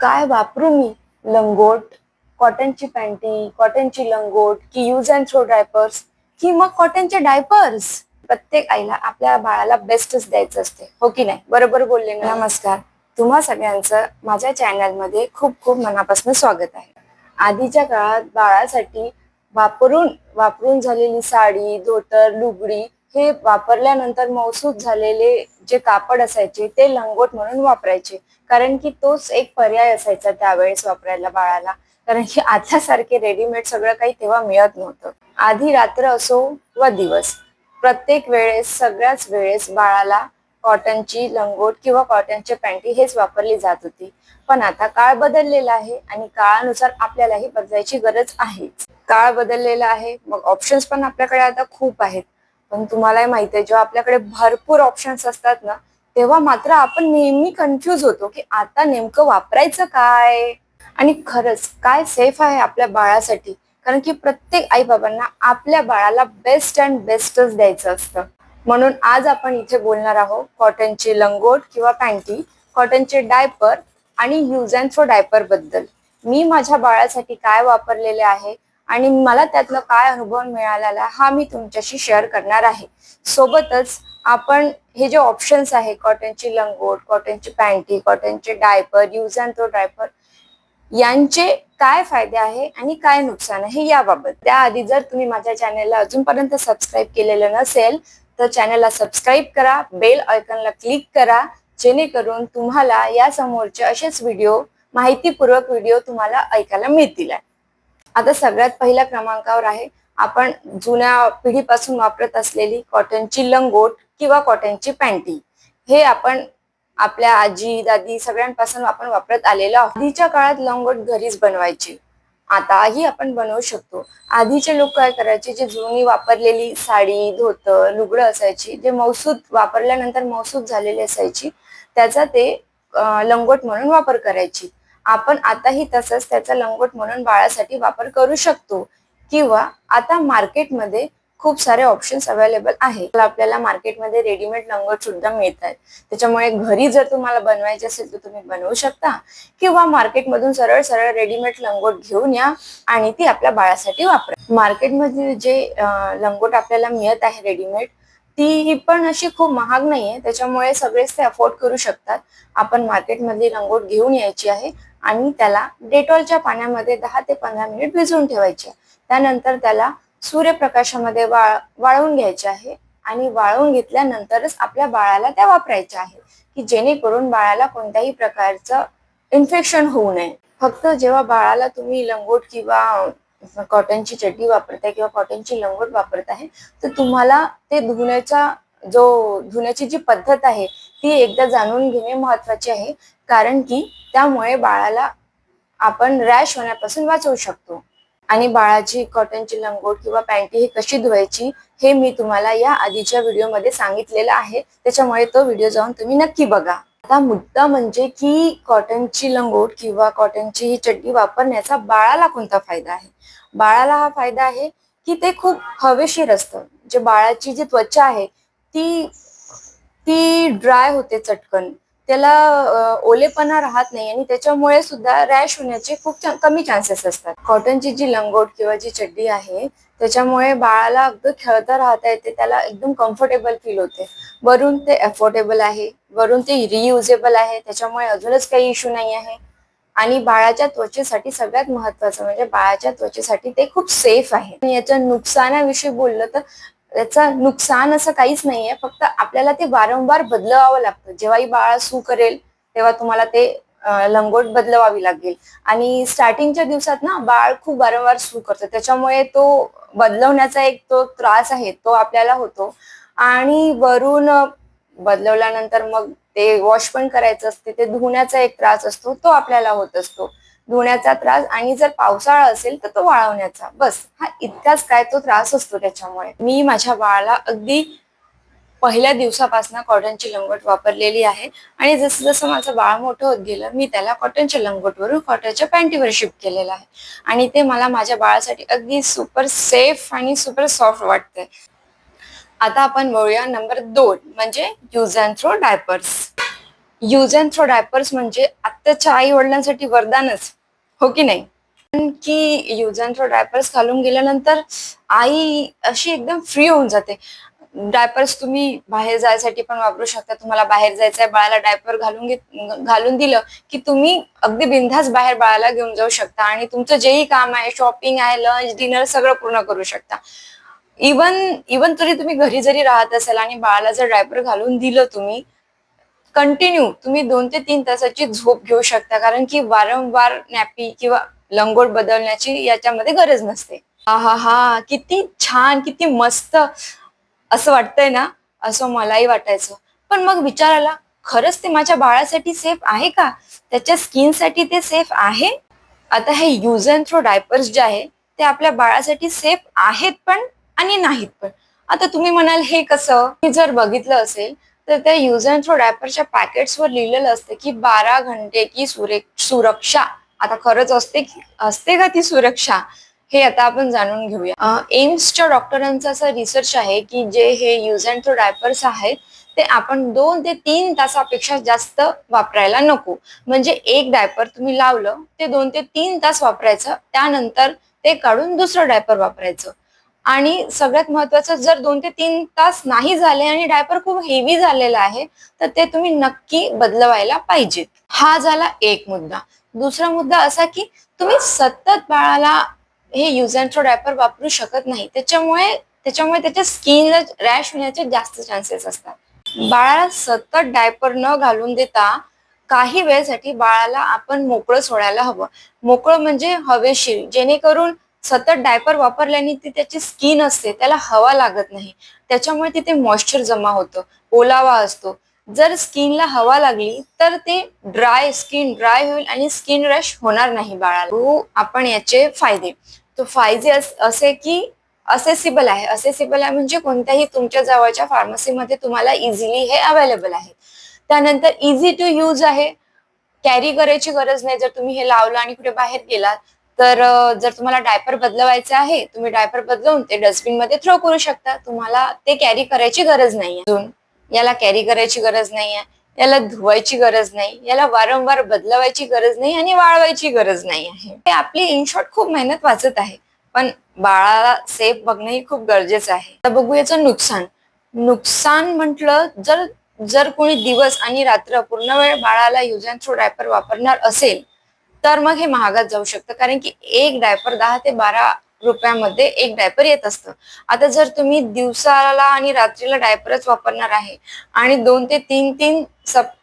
काय वापरू मी? लंगोट कॉटनची पॅन्टी कॉटनची लंगोट की यूज अँड थ्रो डायपर्स की मग कॉटनचे डायपर्स प्रत्येक आईला आपल्या बाळाला बेस्टच द्यायचं असते. हो की नाही? बरोबर बोलले ना? नमस्कार. तुम्हा सगळ्यांचं माझ्या चॅनलमध्ये खूप खूप मनापासून स्वागत आहे. आधीच्या काळात बाळासाठी वापरून वापरून झालेली साडी धोतर लुगडी हे वापरल्यानंतर मौसूद झालेले जे कापड असायचे ते लंगोट म्हणून वापरायचे. कारण की तोच एक पर्याय असायचा त्यावेळेस वापरायला बाळाला. कारण की आता सारखे रेडीमेड सगळं काही तेव्हा मिळत नव्हतं. आधी रात्र असो व दिवस प्रत्येक वेळेस सगळ्याच वेळेस बाळाला कॉटनची लंगोट किंवा कॉटनची पॅन्टी हेच वापरली जात होती. पण आता काळ बदललेला आहे आणि काळानुसार आपल्यालाही बदलायची गरज आहे काळ बदललेला आहे मग ऑप्शन्स पण आपल्याकडे आता खूप आहेत. पण तुम्हालाही माहिती आहे जेव्हा आपल्याकडे भरपूर ऑप्शन्स असतात ना तेव्हा मात्र आपण नेहमी कन्फ्यूज होतो की आता नेमकं वापरायचं काय? आणि खरंच काय सेफ आहे आपल्या बाळासाठी? कारण की प्रत्येक आई बाबांना आपल्या बाळाला बेस्ट अँड बेस्टच द्यायचं असतं. म्हणून आज आपण इथे बोलणार आहोत कॉटनची लंगोट किंवा पॅन्टी कॉटनचे डायपर आणि यूज अँड थ्रो डायपरबद्दल. मी माझ्या बाळासाठी काय वापरलेले आहे? आणि मला त्यातलं काय अनुभव मिळालेला हा मी तुमच्याशी शेअर करणार आहे. सोबतच आपण हे जे ऑप्शन्स आहे कॉटनची लंगोट कॉटनची पॅन्टी कॉटनचे diaper use and throw diaper यांचे काय फायदे आहे आणि काय नुकसान आहे याबाबत. त्याआधी जर तुम्ही माझ्या चॅनलला अजूनपर्यंत सबस्क्राईब केलेलं नसेल तर चॅनलला सबस्क्राईब करा बेल आयकॉनला क्लिक करा जेणेकरून तुम्हाला या समोरचे असेच व्हिडिओ माहितीपूर्वक व्हिडिओ तुम्हाला ऐकायला मिळतील. आता सगळ्यात पहिल्या क्रमांकावर आहे. आपण जुन्या पिढीपासून वापरत असलेली कॉटनची लंगोट किंवा कॉटनची पॅन्टी. हे आपण आपल्या आजी दादी सगळ्यांपासून आपण वापरत आलेलो आहोत. आधीच्या काळात लंगोट घरीच बनवायची. आताही आपण बनवू शकतो. आधीचे लोक काय करायचे जे जुनी वापरलेली साडी धोतर लुगडं असायची जे मौसूद वापरल्यानंतर मौसूद झालेली असायची त्याचा ते लंगोट म्हणून वापर करायची. आपण आताही तसंच त्याचा लंगोट म्हणून बाळासाठी वापर करू शकतो. किंवा आता मार्केटमध्ये खूप सारे ऑप्शन्स अवेलेबल आहे आपल्याला मार्केटमध्ये रेडीमेड लंगोट सुद्धा मिळत आहेत त्याच्यामुळे घरी जर तुम्हाला बनवायचे असेल तर तुम्ही बनवू शकता. किंवा मार्केटमधून सरळ सरळ रेडीमेड लंगोट घेऊन या आणि ती आपल्या बाळासाठी वापरा. मार्केटमध्ये जे लंगोट आपल्याला मिळत आहे रेडीमेड ती पण अशी खूप महाग नाहीये. त्याच्यामुळे सगळेच ते अफोर्ड करू शकतात. आपण मार्केटमधली लंगोट घेऊन यायची आहे आणि त्याला डेटॉलच्या पाण्यामध्ये दहा ते पंधरा मिनिट भिजवून ठेवायचे त्यानंतर त्याला सूर्यप्रकाशामध्ये वाळ वाळवून घ्यायचे आहे आणि वाळवून घेतल्यानंतरच आपल्या बाळाला त्या वापरायच्या आहे. की जेणेकरून बाळाला कोणत्याही प्रकारचं इन्फेक्शन होऊ नये. फक्त जेव्हा बाळाला तुम्ही लंगोट किंवा कॉटनची चड्डी वापरताय किंवा कॉटनची लंगोट वापरत आहे तर तुम्हाला ते धुण्याचा जो धुण्याची जी पद्धत आहे ती एकदा जाणून घेणे महत्त्वाचे आहे. कारण की त्यामुळे बाळाला आपण रॅश होण्यापासून वाचवू शकतो. आणि बाळाची कॉटनची लंगोट किंवा पॅन्टी ही कशी धुवायची हे मी तुम्हाला या आधीच्या व्हिडिओमध्ये सांगितलेलं आहे. त्याच्यामुळे तो व्हिडिओ जाऊन तुम्ही नक्की बघा. आता मुद्दा म्हणजे की कॉटनची लंगोट किंवा कॉटनची ही चड्डी वापरण्याचा बाळाला कोणता फायदा आहे? बाळाला हा फायदा आहे की ते खूप हवेशीर असतं. जे बाळाची जी त्वचा आहे ती ती ड्राय होते चटकन. त्याला ओलेपणा राहत नाही आणि त्याच्यामुळे सुद्धा रॅश होण्याचे खूप कमी चान्सेस असतात. कॉटनची जी लंगोट किंवा जी चड्डी आहे त्याच्यामुळे बाळाला अगदी खेळता राहता येते त्याला एकदम कम्फर्टेबल फील होते. वरून ते अफोर्डेबल आहे वरून ते रियुजेबल आहे त्याच्यामुळे अजूनच काही इश्यू नाही आहे. आणि बाळाच्या त्वचेसाठी सगळ्यात महत्वाचं म्हणजे बाळाच्या त्वचेसाठी ते खूप सेफ आहे. आणि याच्या नुकसानाविषयी बोललं तर याचा नुकसान असं काहीच नाहीये फक्त आपल्याला ते वारंवार बदलवावं लागतं. जेव्हाही बाळा सू करेल तेव्हा तुम्हाला ते लंगोट बदलवावी लागेल. आणि स्टार्टिंगच्या दिवसात ना बाळ खूप वारंवार सू करतो. त्याच्यामुळे तो बदलवण्याचा एक तो त्रास आहे तो आपल्याला होतो. आणि वरून बदलवल्यानंतर मग ते वॉश पण करायचं असते ते धुण्याचा एक त्रास असतो तो आपल्याला होत असतो. धुण्याचा त्रास आणि जर पावसाळा असेल तर तो वाळवण्याचा. बस हा इतकाच काय तो त्रास असतो त्याच्यामुळे. मी माझ्या बाळाला अगदी पहिल्या दिवसापासून कॉटनची लंगोट वापरलेली आहे. आणि जसं जसं माझं बाळ मोठं होत गेलं मी त्याला कॉटनच्या लंगोटवरून कॉटनच्या पॅन्टीवर शिफ्ट केलेलं आहे. आणि ते मला माझ्या बाळासाठी अगदी सुपर सेफ आणि सुपर सॉफ्ट वाटतंय. आता आपण बघूया नंबर दोन म्हणजे use and throw diapers. Use and throw diapers म्हणजे आत्ताच्या आई वडिलांसाठी वरदानच हो की नाही? की युज अँड थ्रो डायपर्स घालून गेल्यानंतर आई अशी एकदम फ्री होऊन जाते. डायपर्स तुम्ही बाहेर जायसाठी पण वापरू शकता. तुम्हाला बाहेर जायचंय बाळाला डायपर घालून घेत घालून दिलं की तुम्ही अगदी बिनधास बाहेर बाळाला घेऊन जाऊ शकता आणि तुमचं जेही काम आहे शॉपिंग आहे लंच डिनर सगळं पूर्ण करू शकता. इवन इवन तरी तुम्ही घरी जरी राहत असाल आणि बाळाला जर डायपर घालून दिलं तुम्ही कंटिन्यू तुम्ही दोन ते तीन तासाची झोप घेऊ शकता. कारण की वारंवार नॅपी किंवा लंगोट बदलण्याची याच्यामध्ये गरज नसते. हा हा हा किती छान किती मस्त असं वाटतंय ना असं मलाही वाटायचं. पण मग विचारायला खरंच ते माझ्या बाळासाठी सेफ आहे का? त्याच्या स्किनसाठी ते सेफ आहे? आता हे यूज अँड थ्रो डायपर्स जे आहे ते आपल्या बाळासाठी सेफ आहेत पण आणि नाहीत पण. आता तुम्ही म्हणाल हे कसं? मी जर बघितलं असेल तर त्या यूज अँड थ्रो डायपरच्या पॅकेट्सवर लिहिलेलं असतं की बारा घंटे की सुरे सुरक्षा. आता खरंच असते असते का ती सुरक्षा? हे आता आपण जाणून घेऊया. एम्सच्या डॉक्टरांचा असा रिसर्च आहे की जे हे यूज अँड थ्रो डायपर्स आहेत ते आपण दोन ते तीन तासापेक्षा जास्त वापरायला नको. म्हणजे एक डायपर तुम्ही लावलं ते दोन ते तीन तास वापरायचं त्यानंतर ते काढून दुसरं डायपर वापरायचं. आणि सगळ्यात महत्वाचं जर दोन ते तीन तास नाही झाले आणि डायपर खूप हेवी झालेला आहे तर ते तुम्ही नक्की बदलवायला पाहिजेत. हा झाला एक मुद्दा. दुसरा मुद्दा असा की तुम्ही सतत बाळाला हे युज अँड थ्रो डायपर वापरू शकत नाही. त्याच्यामुळे त्याच्यामुळे त्याच्या स्किनला रॅश होण्याचे जास्त चान्सेस असतात. बाळाला सतत डायपर न घालून देता काही वेळेसाठी बाळाला आपण मोकळं सोडायला हवं. मोकळं म्हणजे हवेशीर जेणेकरून सतत डायपर वापरल्याने ती त्याची स्किन असते त्याला हवा लागत नाही. त्याच्यामुळे तिथे मॉइश्चर जमा होतं ओलावा असतो. जर स्किनला हवा लागली तर ते ड्राय स्किन ड्राय होईल आणि स्किन रॅश होणार नाही बाळाला. आपण याचे फायदे. तो जी असे की असेसिबल आहे. असेसिबल आहे म्हणजे कोणत्याही तुमच्या जवळच्या फार्मसीमध्ये तुम्हाला इझिली हे अवेलेबल आहे. त्यानंतर इझी टू यूज आहे. कॅरी करायची गरज नाही. जर तुम्ही हे लावलं आणि कुठे बाहेर गेलात तर जर तुम्हाला डायपर बदलवायचे आहे तुम्ही डायपर बदलवून ते डस्टबिनमध्ये थ्रो करू शकता. तुम्हाला ते कॅरी करायची गरज नाही अजून याला कॅरी करायची गरज नाही आहे याला धुवायची गरज नाही याला वारंवार बदलवायची गरज नाही आणि वाळवायची गरज नाही आहे. हे आपली इन शॉर्ट खूप मेहनत वाचत आहे पण बाळाला सेफ बघणं ही खूप गरजेचं आहे. तर बघू याचं नुकसान. नुकसान म्हटलं जर जर कोणी दिवस आणि रात्र पूर्ण वेळ बाळाला युज अँड थ्रो डायपर वापरणार असेल तर मग हे महागात जाऊ शकतं. कारण की एक डायपर दहा ते बारा रुपयामध्ये एक डायपर येत असतं. आता जर तुम्ही दिवसाला आणि रात्रीला डायपरच वापरणार आहे आणि दोन ते तीन तीन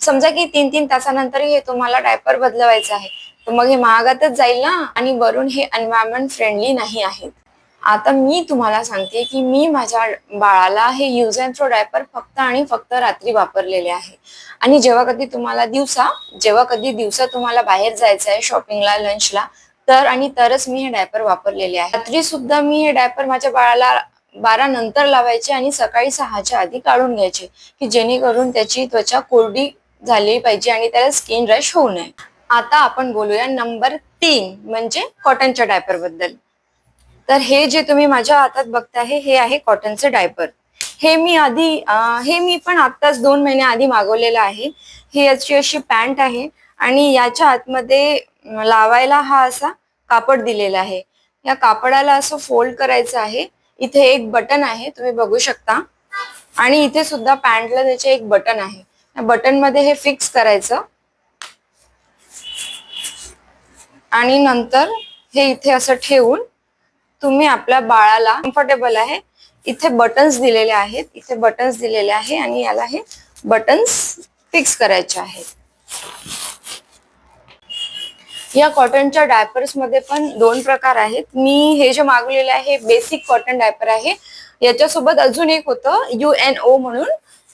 समजा की तीन तीन तासानंतरही हे तुम्हाला डायपर बदलवायचं आहे तर मग हे महागातच जाईल ना? आणि वरून हे एन्व्हायरमेंट फ्रेंडली नाही आहेत. आता मी तुम्हाला सांगते की मी माझ्या बाळाला हे यूज अँड थ्रो डायपर फक्त आणि फक्त रात्री वापरलेले आहे. आणि जेव्हा कधी तुम्हाला दिवसा जेव्हा कधी दिवसा तुम्हाला बाहेर जायचं आहे शॉपिंगला लंचला तर आणि तरच मी हे डायपर वापरलेले आहे. रात्री सुद्धा मी हे डायपर माझ्या बाळाला बारा नंतर लावायचे आणि सकाळी सहाच्या आधी काढून घ्यायचे की जेणेकरून त्याची त्वचा कोरडी झाली पाहिजे आणि त्याला स्किन रश होऊ नये. आता आपण बोलूया नंबर तीन म्हणजे कॉटनच्या डायपरबद्दल. तर हे जे तुम्ही माझ्या हातात बघताय हे आहे कॉटनचे डायपर हे मी आधी हे मी पण आत्ताच दोन महिन्या आधी मागवलेलं आहे. ही याची अशी पॅन्ट आहे आणि याच्या आतमध्ये लावायला हा असा कापड दिलेला आहे. या कापडाला असं फोल्ड करायचं आहे. इथे एक बटन आहे तुम्ही बघू शकता. आणि इथे सुद्धा पॅन्टला त्याचे एक बटन आहे. या बटनमध्ये हे फिक्स करायचं. आणि नंतर हे इथे असं ठेवून तुम्ही आपल्या बाळाला कम्फर्टेबल आहे. इथे बटन्स दिलेले आहेत. इथे बटन्स दिलेले आहे आणि याला हे बटन्स फिक्स करायचे आहेत. या कॉटनच्या डायपर्समध्ये पण दोन प्रकार आहेत. मी हे जे मागवलेले आहे बेसिक कॉटन डायपर आहे. याच्यासोबत अजून एक होतं यू एन ओ म्हणून.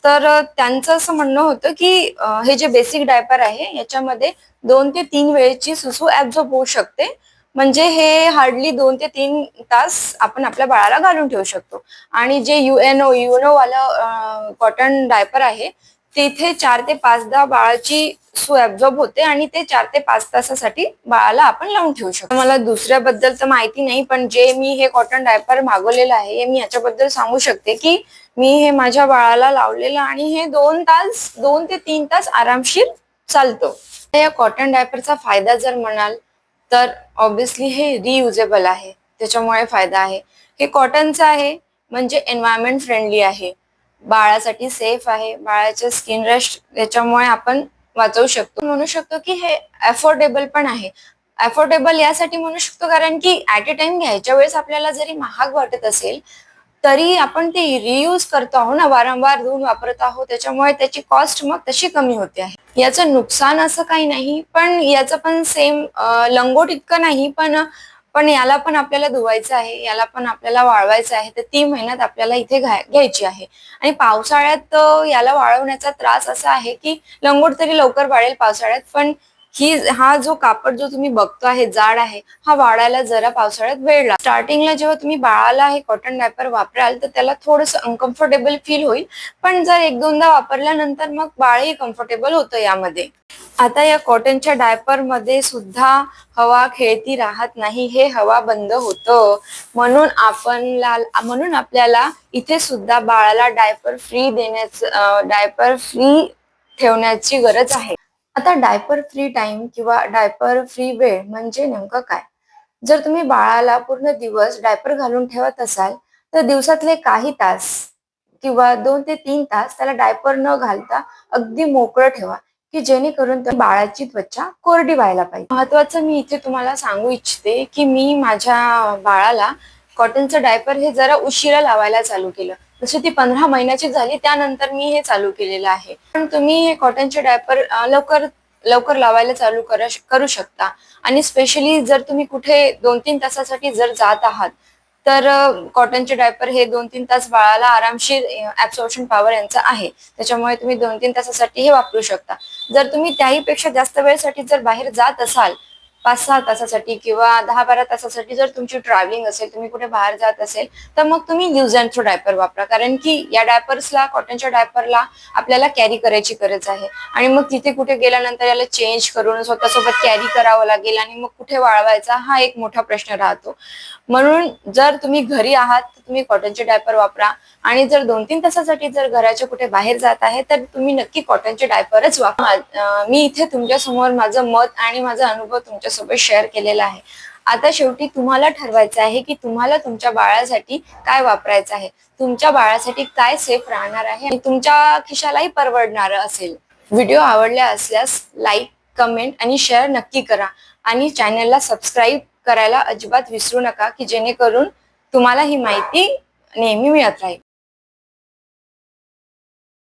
तर त्यांचं असं म्हणणं होतं की हे जे बेसिक डायपर आहे याच्यामध्ये दोन ते तीन वेळेची सुसू ऍब्झॉर्ब होऊ शकते. म्हणजे हे हार्डली दोन ते तीन तास आपण आपल्या बाळाला घालून ठेवू शकतो. आणि जे युएनओ युएनओ वालं कॉटन डायपर आहे तिथे चार ते पाचदा बाळाची सोय ऍब्झॉर्ब होते आणि ते चार ते पाच तासासाठी बाळाला आपण लावून ठेवू शकतो. मला दुसऱ्याबद्दल तर माहिती नाही पण जे मी हे कॉटन डायपर मागवलेलं आहे हे मी याच्याबद्दल सांगू शकते की मी हे माझ्या बाळाला लावलेलं आणि हे दोन तास दोन ते तीन तास आरामशीर चालतो. या कॉटन डायपरचा फायदा जर म्हणाल तर ऑब्विसली हे रियुजेबल आहे. त्याच्यामुळे फायदा आहे. हे कॉटनचं आहे म्हणजे एन्व्हायरमेंट फ्रेंडली आहे. बाळासाठी सेफ आहे. बाळाच्या स्किन रॅश याच्यामुळे आपण वाचवू शकतो. म्हणू शकतो की हे अफोर्डेबल पण आहे. अफोर्डेबल यासाठी म्हणू शकतो कारण की ऍट अ टाइम घ्यायच्या वेळेस आपल्याला जरी महाग वाटत असेल तरी आपण ते रियूज करतो आहोत ना वारंवार धुवून वापरत आहोत. त्याच्यामुळे त्याची कॉस्ट मग तशी कमी होते आहे. याचं नुकसान असं काही नाही पण याचं पण सेम लंगोट इतकं नाही पण पण याला पण आपल्याला धुवायचं आहे याला पण आपल्याला वाळवायचं आहे तर ती मेहनत आपल्याला इथे घ्यायची आहे. आणि पावसाळ्यात याला वाळवण्याचा त्रास असा आहे की लंगोट तरी लवकर वाळेल पावसाळ्यात पण ही हा जो कापड जो तुम्ही बघतो आहे जाड आहे हा वाढायला जरा पावसाळ्यात वेळ लागतो. स्टार्टिंगला जेव्हा तुम्ही बाळाला हे कॉटन डायपर वापराल तर त्याला थोडस अनकम्फर्टेबल फील होईल पण जर एक दोनदा वापरल्यानंतर मग बाळही कम्फर्टेबल होतं यामध्ये. आता या कॉटनच्या डायपरमध्ये सुद्धा हवा खेळती राहत नाही हे हवा बंद होतं. म्हणून आपण म्हणून आपल्याला इथे सुद्धा बाळाला डायपर फ्री देण्याचं डायपर फ्री ठेवण्याची गरज आहे. आता डायपर फ्री टाइम किंवा डायपर फ्री वेळ म्हणजे नेमकं काय? जर तुम्ही बाळाला पूर्ण दिवस डायपर घालून ठेवत असाल तर दिवसातले काही तास किंवा दोन ते तीन तास त्याला डायपर न घालता अगदी मोकळं ठेवा. की जेणेकरून बाळाची त्वचा कोरडी व्हायला पाहिजे. महत्वाचं मी इथे तुम्हाला सांगू इच्छिते की मी माझ्या बाळाला कॉटनचं डायपर हे जरा उशिरा लावायला चालू केलं. जशी ती पंधरा महिन्याची झाली त्यानंतर मी हे चालू केलेलं आहे. पण तुम्ही हे कॉटनचे डायपर लवकर लवकर लावायला चालू करू शकता. आणि स्पेशली जर तुम्ही कुठे दोन तीन तासासाठी जर जात आहात तर कॉटनचे डायपर हे दोन तीन तास बाळाला आरामशीर ऍब्सॉर्प्शन पॉवर यांचा आहे. त्याच्यामुळे तुम्ही दोन तीन तासासाठी हे वापरू शकता. जर तुम्ही त्याही पेक्षा जास्त वेळेसाठी जर बाहेर जात असाल पाच सहा तासासाठी किंवा दहा बारा तासासाठी जर तुमची ट्रॅव्हलिंग असेल तुम्ही कुठे बाहेर जात असेल तर मग तुम्ही यूज अँड थ्रो डायपर वापरा. कारण की या डायपर्सला कॉटनच्या डायपरला आपल्याला कॅरी करायची गरज आहे. आणि मग तिथे कुठे गेल्यानंतर याला चेंज करून स्वतःसोबत कॅरी करावं लागेल आणि मग कुठे वाळवायचा हा एक मोठा प्रश्न राहतो. म्हणून जर तुम्ही घरी आहात तर तुम्ही कॉटनचे डायपर वापरा. आणि जर दोन तीन तासासाठी जर घराच्या कुठे बाहेर जात आहे तर तुम्ही नक्की कॉटनचे डायपरच वापरा. मी इथे तुमच्यासमोर माझं मत आणि माझा अनुभव तुमच्या तुमच्यासोबत शेअर केलेला आहे. आता शेवटी तुम्हाला ठरवायचं आहे की तुम्हाला तुमच्या बाळासाठी काय वापरायचं आहे. तुमच्या बाळासाठी काय सेफ राहणार आहे आणि तुमच्या खिशालाही परवडणार असेल. व्हिडिओ आवडल्या असल्यास लाईक कमेंट आणि शेअर नक्की करा. आणि चॅनलला सबस्क्राईब करायला अजिबात विसरू नका की जेणेकरून तुम्हाला ही माहिती नेहमी मिळत राहील.